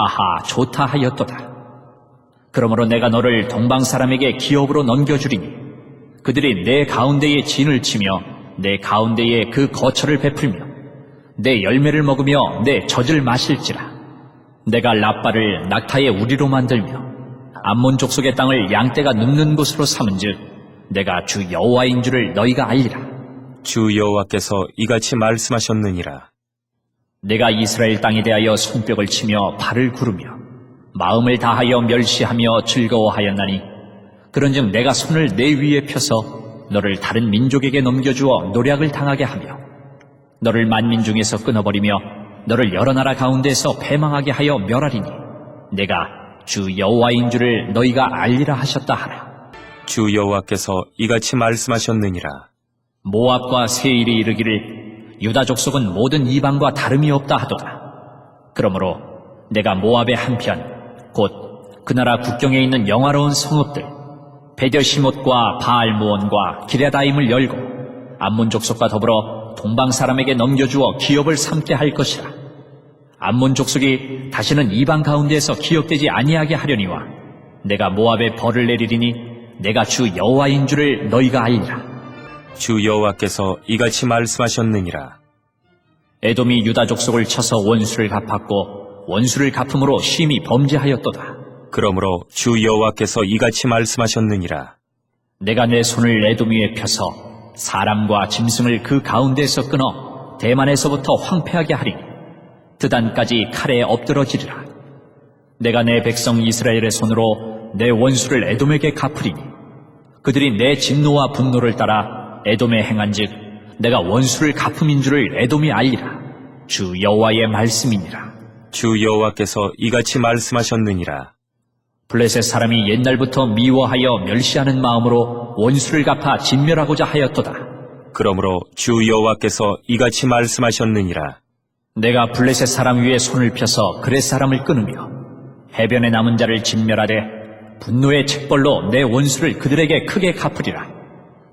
아하 좋다 하였도다. 그러므로 내가 너를 동방 사람에게 기업으로 넘겨주리니 그들이 내 가운데에 진을 치며 내 가운데에 그 거처를 베풀며 내 열매를 먹으며 내 젖을 마실지라. 내가 라빠를 낙타의 우리로 만들며 암몬 족속의 땅을 양떼가 눕는 곳으로 삼은즉 내가 주 여호와인 줄을 너희가 알리라. 주 여호와께서 이같이 말씀하셨느니라 내가 이스라엘 땅에 대하여 손뼉을 치며 발을 구르며 마음을 다하여 멸시하며 즐거워하였나니 그런즉 내가 손을 내 위에 펴서 너를 다른 민족에게 넘겨주어 노략을 당하게 하며 너를 만민 중에서 끊어버리며 너를 여러 나라 가운데서 패망하게 하여 멸하리니 내가 주 여호와인 줄을 너희가 알리라 하셨다 하라. 주 여호와께서 이같이 말씀하셨느니라. 모압과 세일이 이르기를 유다 족속은 모든 이방과 다름이 없다 하도다. 그러므로 내가 모압의 한편 곧 그 나라 국경에 있는 영화로운 성읍들 베델시못과 바알무온과 기레다임을 열고 암몬 족속과 더불어 동방 사람에게 넘겨주어 기업을 삼게 할 것이라. 암몬 족속이 다시는 이방 가운데에서 기업되지 아니하게 하려니와 내가 모압에 벌을 내리리니 내가 주 여호와인 줄을 너희가 알리라. 주 여호와께서 이같이 말씀하셨느니라 에돔이 유다 족속을 쳐서 원수를 갚았고 원수를 갚음으로 심히 범죄하였도다. 그러므로 주 여호와께서 이같이 말씀하셨느니라 내가 내 손을 에돔 위에 펴서 사람과 짐승을 그 가운데에서 끊어 대만에서부터 황폐하게 하리니 드단까지 칼에 엎드러지리라. 내가 내 백성 이스라엘의 손으로 내 원수를 에돔에게 갚으리니 그들이 내 진노와 분노를 따라 에돔에 행한즉 내가 원수를 갚음인 줄을 에돔이 알리라. 주 여호와의 말씀이니라. 주 여호와께서 이같이 말씀하셨느니라 블레셋 사람이 옛날부터 미워하여 멸시하는 마음으로 원수를 갚아 진멸하고자 하였도다. 그러므로 주 여호와께서 이같이 말씀하셨느니라 내가 블레셋 사람 위에 손을 펴서 그렛 사람을 끊으며 해변에 남은 자를 진멸하되 분노의 책벌로 내 원수를 그들에게 크게 갚으리라.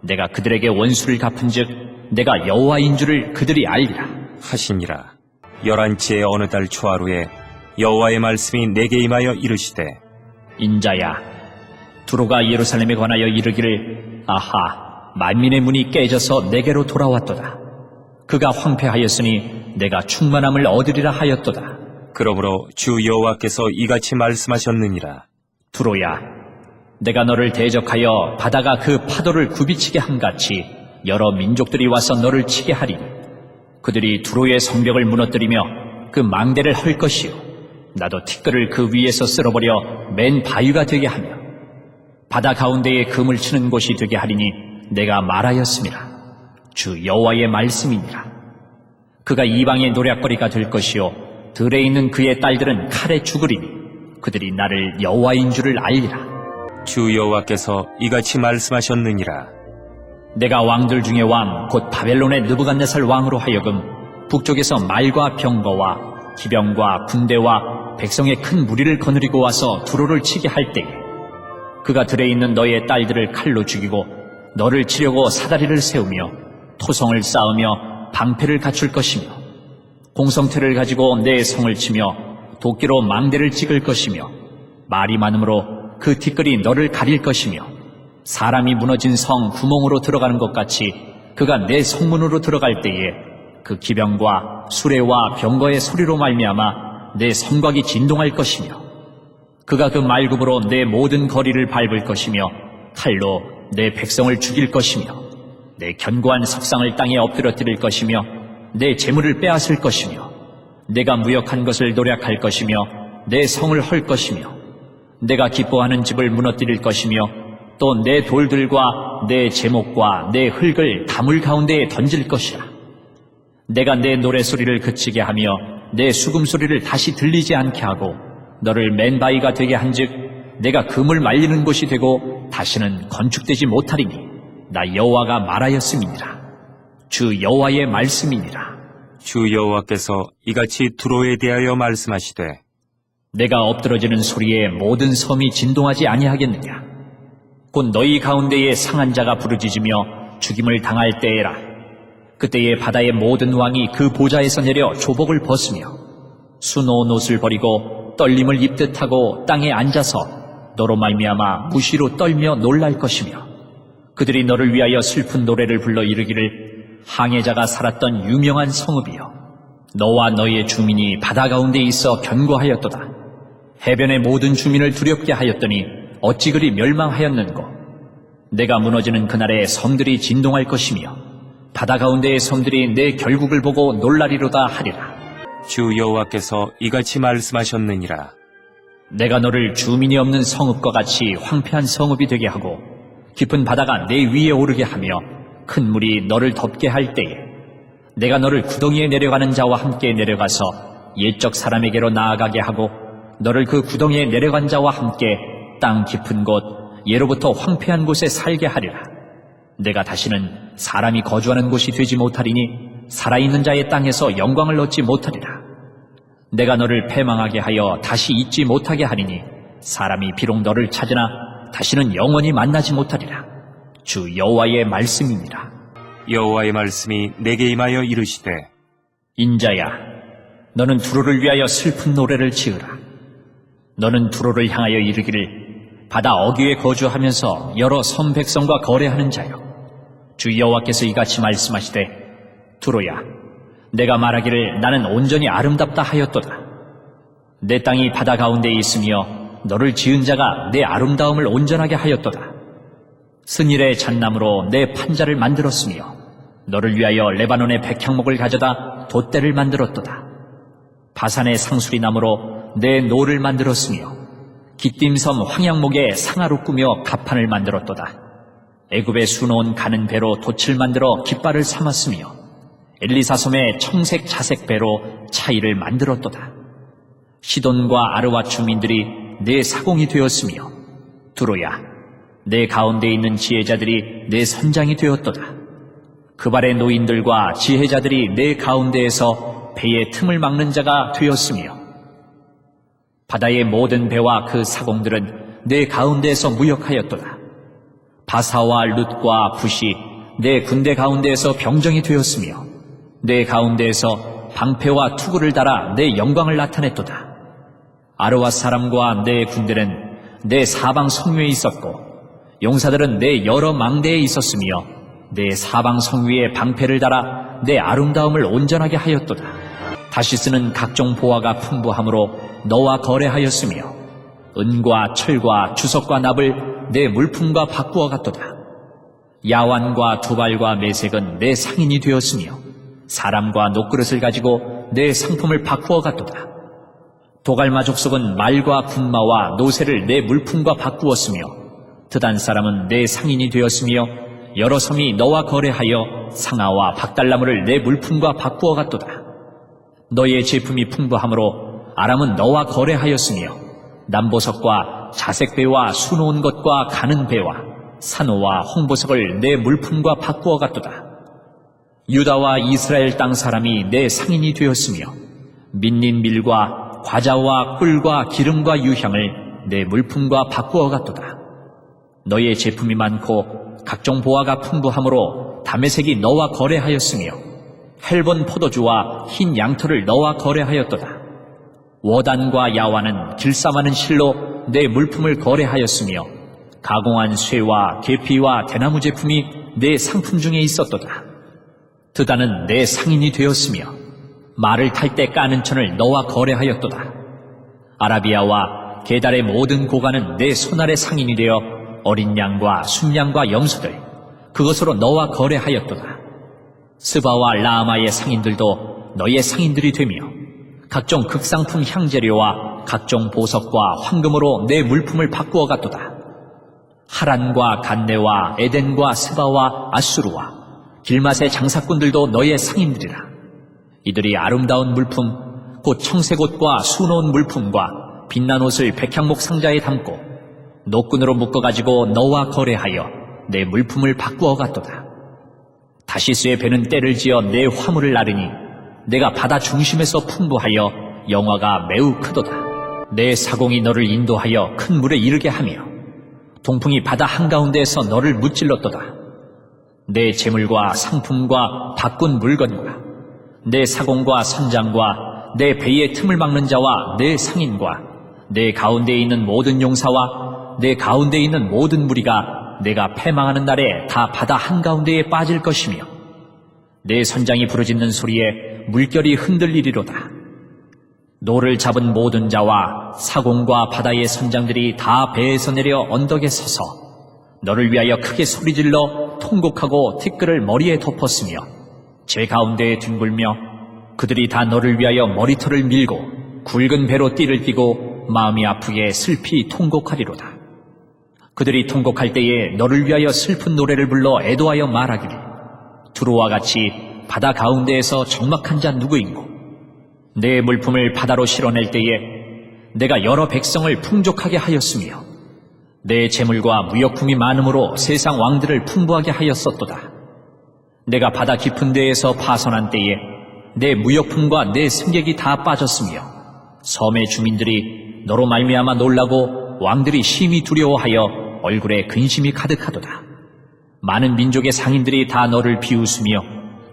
내가 그들에게 원수를 갚은즉 내가 여호와인 줄을 그들이 알리라. 하시니라 열한치의 어느 달 초하루에 여호와의 말씀이 내게 임하여 이르시되 인자야, 두로가 예루살렘에 관하여 이르기를 아하, 만민의 문이 깨져서 내게로 돌아왔도다. 그가 황폐하였으니 내가 충만함을 얻으리라 하였도다. 그러므로 주 여호와께서 이같이 말씀하셨느니라 두로야, 내가 너를 대적하여 바다가 그 파도를 굽이치게 함같이 여러 민족들이 와서 너를 치게 하리니 그들이 두로의 성벽을 무너뜨리며 그 망대를 헐 것이요 나도 티끌을 그 위에서 쓸어버려 맨 바위가 되게 하며 바다 가운데에 금을 치는 곳이 되게 하리니 내가 말하였습니다. 주 여호와의 말씀이니라. 그가 이방의 노략거리가 될 것이요 들에 있는 그의 딸들은 칼에 죽으리니 그들이 나를 여호와인 줄을 알리라. 주 여호와께서 이같이 말씀하셨느니라. 내가 왕들 중에 왕곧 바벨론의 느부갓네살 왕으로 하여금 북쪽에서 말과 병거와 기병과 군대와 백성의 큰 무리를 거느리고 와서 두로를 치게 할 때에 그가 들에 있는 너의 딸들을 칼로 죽이고 너를 치려고 사다리를 세우며 토성을 쌓으며 방패를 갖출 것이며 공성태를 가지고 내 성을 치며 도끼로 망대를 찍을 것이며 말이 많으므로 그 티끌이 너를 가릴 것이며 사람이 무너진 성 구멍으로 들어가는 것 같이 그가 내 성문으로 들어갈 때에 그 기병과 수레와 병거의 소리로 말미암아 내 성곽이 진동할 것이며 그가 그 말굽으로 내 모든 거리를 밟을 것이며 칼로 내 백성을 죽일 것이며 내 견고한 석상을 땅에 엎드러뜨릴 것이며 내 재물을 빼앗을 것이며 내가 무역한 것을 노략할 것이며 내 성을 헐 것이며 내가 기뻐하는 집을 무너뜨릴 것이며 또 내 돌들과 내 제목과 내 흙을 다물 가운데에 던질 것이라. 내가 내 노래소리를 그치게 하며 내 수금소리를 다시 들리지 않게 하고 너를 맨바위가 되게 한즉 내가 금을 말리는 곳이 되고 다시는 건축되지 못하리니 나 여호와가 말하였음이니라 주 여호와의 말씀이니라 주 여호와께서 이같이 두로에 대하여 말씀하시되 내가 엎드러지는 소리에 모든 섬이 진동하지 아니하겠느냐? 곧 너희 가운데에 상한 자가 부르짖으며 죽임을 당할 때에라. 그때에 바다의 모든 왕이 그 보좌에서 내려 조복을 벗으며 수놓은 옷을 버리고 떨림을 입듯 하고 땅에 앉아서 너로 말미암아 무시로 떨며 놀랄 것이며 그들이 너를 위하여 슬픈 노래를 불러 이르기를 항해자가 살았던 유명한 성읍이여 너와 너의 주민이 바다 가운데 있어 견고하였도다 해변의 모든 주민을 두렵게 하였더니 어찌 그리 멸망하였는고? 내가 무너지는 그날에 섬들이 진동할 것이며 바다 가운데의 섬들이 내 결국을 보고 놀라리로다 하리라. 주 여호와께서 이같이 말씀하셨느니라. 내가 너를 주민이 없는 성읍과 같이 황폐한 성읍이 되게 하고 깊은 바다가 내 위에 오르게 하며 큰 물이 너를 덮게 할 때에 내가 너를 구덩이에 내려가는 자와 함께 내려가서 옛적 사람에게로 나아가게 하고 너를 그 구덩이에 내려간 자와 함께 땅 깊은 곳 예로부터 황폐한 곳에 살게 하리라 내가 다시는 사람이 거주하는 곳이 되지 못하리니 살아있는 자의 땅에서 영광을 얻지 못하리라 내가 너를 패망하게 하여 다시 잊지 못하게 하리니 사람이 비록 너를 찾으나 다시는 영원히 만나지 못하리라. 주 여호와의 말씀이니라. 여호와의 말씀이 내게 임하여 이르시되 인자야, 너는 두로를 위하여 슬픈 노래를 지으라. 너는 두로를 향하여 이르기를 바다 어귀에 거주하면서 여러 섬 백성과 거래하는 자여. 주 여호와께서 이같이 말씀하시되 두로야, 내가 말하기를 나는 온전히 아름답다 하였도다. 내 땅이 바다 가운데 있으며 너를 지은 자가 내 아름다움을 온전하게 하였도다. 스닐의 잣나무로 내 판자를 만들었으며 너를 위하여 레바논의 백향목을 가져다 돛대를 만들었도다. 바산의 상수리 나무로 내 노를 만들었으며 기띔섬 황양목에 상아로 꾸며 가판을 만들었도다. 애굽에 수놓은 가는 배로 돛을 만들어 깃발을 삼았으며 엘리사 섬의 청색 자색 배로 차이를 만들었도다. 시돈과 아르와 주민들이 내 사공이 되었으며 두로야 내 가운데 있는 지혜자들이 내 선장이 되었도다. 그 발의 노인들과 지혜자들이 내 가운데에서 배의 틈을 막는 자가 되었으며 바다의 모든 배와 그 사공들은 내 가운데에서 무역하였도다. 바사와 룻과 붓이 내 군대 가운데에서 병정이 되었으며 내 가운데에서 방패와 투구를 달아 내 영광을 나타냈도다. 아르와 사람과 내 군대는 내 사방 성위에 있었고 용사들은 내 여러 망대에 있었으며 내 사방 성위에 방패를 달아 내 아름다움을 온전하게 하였도다. 다시스는 각종 보화가 풍부함으로 너와 거래하였으며 은과 철과 주석과 납을 내 물품과 바꾸어 갔도다. 야완과 두발과 매색은 내 상인이 되었으며 사람과 녹그릇을 가지고 내 상품을 바꾸어 갔도다. 도갈마 족속은 말과 군마와 노새를 내 물품과 바꾸었으며 드단 사람은 내 상인이 되었으며 여러 섬이 너와 거래하여 상아와 박달나무를 내 물품과 바꾸어 갔도다. 너의 제품이 풍부함으로 아람은 너와 거래하였으며 남보석과 자색배와 수놓은 것과 가는 배와 산호와 홍보석을 내 물품과 바꾸어 갔도다. 유다와 이스라엘 땅 사람이 내 상인이 되었으며 민린 밀과 과자와 꿀과 기름과 유향을 내 물품과 바꾸어 갔도다. 너의 제품이 많고 각종 보화가 풍부함으로 담에색이 너와 거래하였으며 헬본 포도주와 흰 양털을 너와 거래하였도다. 워단과 야와는 길쌈하는 실로 내 물품을 거래하였으며 가공한 쇠와 계피와 대나무 제품이 내 상품 중에 있었도다. 드다는 내 상인이 되었으며 말을 탈 때 까는 천을 너와 거래하였도다. 아라비아와 게달의 모든 고관은 내 손아래 상인이 되어 어린 양과 순양과 염소들 그것으로 너와 거래하였도다. 스바와 라마의 상인들도 너의 상인들이 되며 각종 극상품 향재료와 각종 보석과 황금으로 내 물품을 바꾸어 갔도다. 하란과 간네와 에덴과 스바와 아수르와 길맛의 장사꾼들도 너의 상인들이라. 이들이 아름다운 물품, 곧 청색옷과 수놓은 물품과 빛난 옷을 백향목 상자에 담고 노끈으로 묶어가지고 너와 거래하여 내 물품을 바꾸어 갔도다. 다시스의 배는 때를 지어 내 화물을 나르니 내가 바다 중심에서 풍부하여 영화가 매우 크도다. 내 사공이 너를 인도하여 큰 물에 이르게 하며 동풍이 바다 한가운데에서 너를 무찔렀도다. 내 재물과 상품과 바꾼 물건과 내 사공과 선장과 내 배의 틈을 막는 자와 내 상인과 내 가운데에 있는 모든 용사와 내 가운데에 있는 모든 무리가 내가 패망하는 날에 다 바다 한가운데에 빠질 것이며 내 선장이 부르짖는 소리에 물결이 흔들리리로다. 노를 잡은 모든 자와 사공과 바다의 선장들이 다 배에서 내려 언덕에 서서 너를 위하여 크게 소리질러 통곡하고 티끌을 머리에 덮었으며 제 가운데에 뒹굴며 그들이 다 너를 위하여 머리털을 밀고 굵은 배로 띠를 띠고 마음이 아프게 슬피 통곡하리로다. 그들이 통곡할 때에 너를 위하여 슬픈 노래를 불러 애도하여 말하기를 두루와 같이 바다 가운데에서 적막한 자 누구인고 내 물품을 바다로 실어낼 때에 내가 여러 백성을 풍족하게 하였으며 내 재물과 무역품이 많음으로 세상 왕들을 풍부하게 하였었도다. 내가 바다 깊은 데에서 파선한 때에 내 무역품과 내 승객이 다 빠졌으며 섬의 주민들이 너로 말미암아 놀라고 왕들이 심히 두려워하여 얼굴에 근심이 가득하도다. 많은 민족의 상인들이 다 너를 비웃으며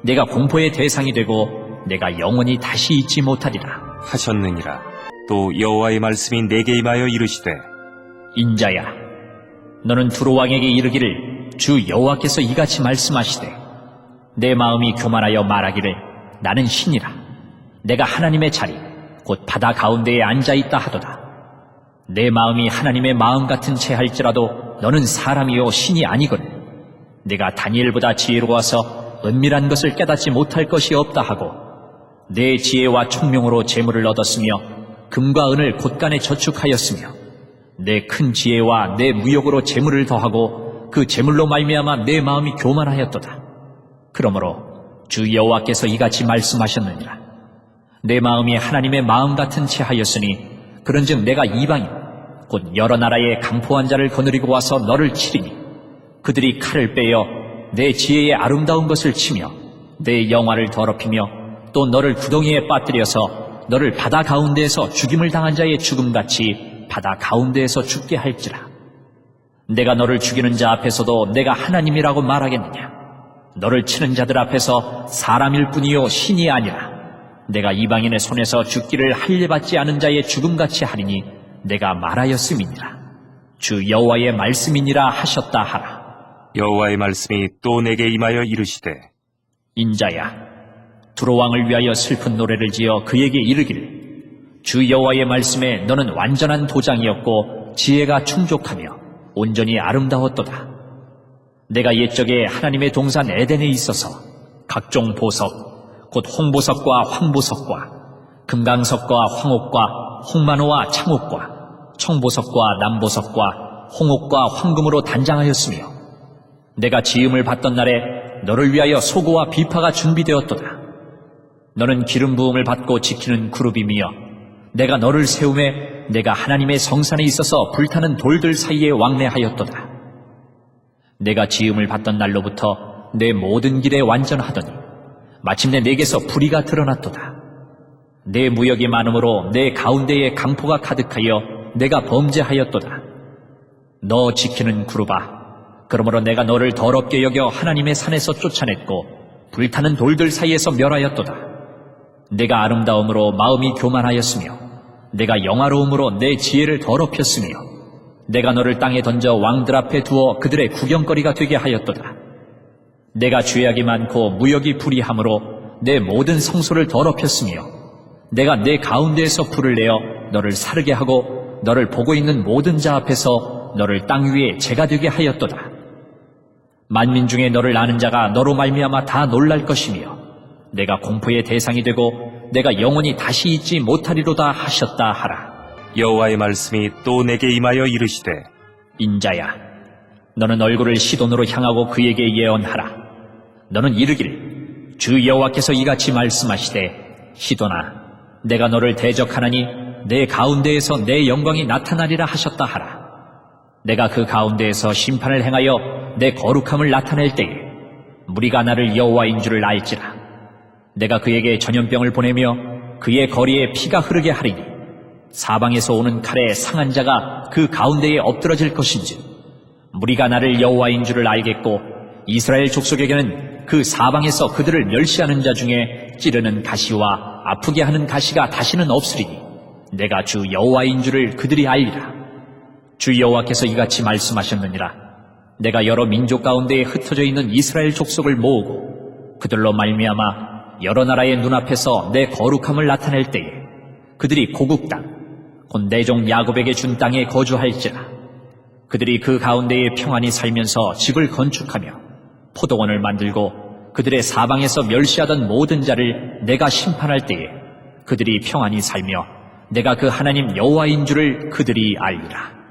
내가 공포의 대상이 되고 내가 영원히 다시 잊지 못하리라. 하셨느니라. 또 여호와의 말씀이 내게 임하여 이르시되 인자야, 너는 두로 왕에게 이르기를 주 여호와께서 이같이 말씀하시되 내 마음이 교만하여 말하기를 나는 신이라 내가 하나님의 자리 곧 바다 가운데에 앉아 있다 하도다. 내 마음이 하나님의 마음 같은 채 할지라도 너는 사람이요 신이 아니거늘 내가 다니엘보다 지혜로워서 은밀한 것을 깨닫지 못할 것이 없다 하고 내 지혜와 총명으로 재물을 얻었으며 금과 은을 곳간에 저축하였으며 내 큰 지혜와 내 무역으로 재물을 더하고 그 재물로 말미암아 내 마음이 교만하였도다. 그러므로 주 여호와께서 이같이 말씀하셨느니라. 내 마음이 하나님의 마음 같은 채 하였으니 그런즉 내가 이방인 곧 여러 나라의 강포한 자를 거느리고 와서 너를 치리니 그들이 칼을 빼어 내 지혜의 아름다운 것을 치며 내 영화를 더럽히며 또 너를 구덩이에 빠뜨려서 너를 바다 가운데에서 죽임을 당한 자의 죽음같이 바다 가운데에서 죽게 할지라. 내가 너를 죽이는 자 앞에서도 내가 하나님이라고 말하겠느냐? 너를 치는 자들 앞에서 사람일 뿐이요 신이 아니라. 내가 이방인의 손에서 죽기를 할례받지 않은 자의 죽음같이 하리니 내가 말하였음이니라. 주 여호와의 말씀이니라 하셨다 하라 여호와의 말씀이 또 내게 임하여 이르시되 인자야 두로 왕을 위하여 슬픈 노래를 지어 그에게 이르기를 주 여호와의 말씀에 너는 완전한 도장이었고 지혜가 충족하며 온전히 아름다웠도다. 내가 옛적에 하나님의 동산 에덴에 있어서 각종 보석 곧 홍보석과 황보석과 금강석과 황옥과 홍만호와 창옥과 청보석과 남보석과 홍옥과 황금으로 단장하였으며 내가 지음을 받던 날에 너를 위하여 소고와 비파가 준비되었도다. 너는 기름 부음을 받고 지키는 그룹이며 내가 너를 세움에 내가 하나님의 성산에 있어서 불타는 돌들 사이에 왕래하였도다. 내가 지음을 받던 날로부터 내 모든 길에 완전하더니 마침내 내게서 불의가 드러났도다. 내 무역이 많으므로 내 가운데에 강포가 가득하여 내가 범죄하였도다. 너 지키는 그룹아, 그러므로 내가 너를 더럽게 여겨 하나님의 산에서 쫓아냈고 불타는 돌들 사이에서 멸하였도다. 내가 아름다움으로 마음이 교만하였으며 내가 영화로움으로 내 지혜를 더럽혔으며 내가 너를 땅에 던져 왕들 앞에 두어 그들의 구경거리가 되게 하였도다. 내가 죄악이 많고 무역이 불이함으로 내 모든 성소를 더럽혔으며 내가 내 가운데에서 불을 내어 너를 사르게 하고 너를 보고 있는 모든 자 앞에서 너를 땅 위에 재가 되게 하였도다. 만민 중에 너를 아는 자가 너로 말미암아 다 놀랄 것이며 내가 공포의 대상이 되고 내가 영원히 다시 잊지 못하리로다 하셨다 하라. 여호와의 말씀이 또 내게 임하여 이르시되 인자야, 너는 얼굴을 시돈으로 향하고 그에게 예언하라. 너는 이르기를 주 여호와께서 이같이 말씀하시되 시돈아, 내가 너를 대적하나니 내 가운데에서 내 영광이 나타나리라 하셨다 하라. 내가 그 가운데에서 심판을 행하여 내 거룩함을 나타낼 때에 무리가 나를 여호와인 줄을 알지라. 내가 그에게 전염병을 보내며 그의 거리에 피가 흐르게 하리니 사방에서 오는 칼에 상한 자가 그 가운데에 엎드러질 것인지 무리가 나를 여호와인 줄을 알겠고 이스라엘 족속에게는 그 사방에서 그들을 멸시하는 자 중에 찌르는 가시와 아프게 하는 가시가 다시는 없으리니 내가 주 여호와인 줄을 그들이 알리라. 주 여호와께서 이같이 말씀하셨느니라. 내가 여러 민족 가운데에 흩어져 있는 이스라엘 족속을 모으고 그들로 말미암아 여러 나라의 눈앞에서 내 거룩함을 나타낼 때에 그들이 고국 땅, 곧 내 종 야곱에게 준 땅에 거주할지라. 그들이 그 가운데에 평안히 살면서 집을 건축하며 포도원을 만들고 그들의 사방에서 멸시하던 모든 자를 내가 심판할 때에 그들이 평안히 살며 내가 그 하나님 여호와인 줄을 그들이 알리라.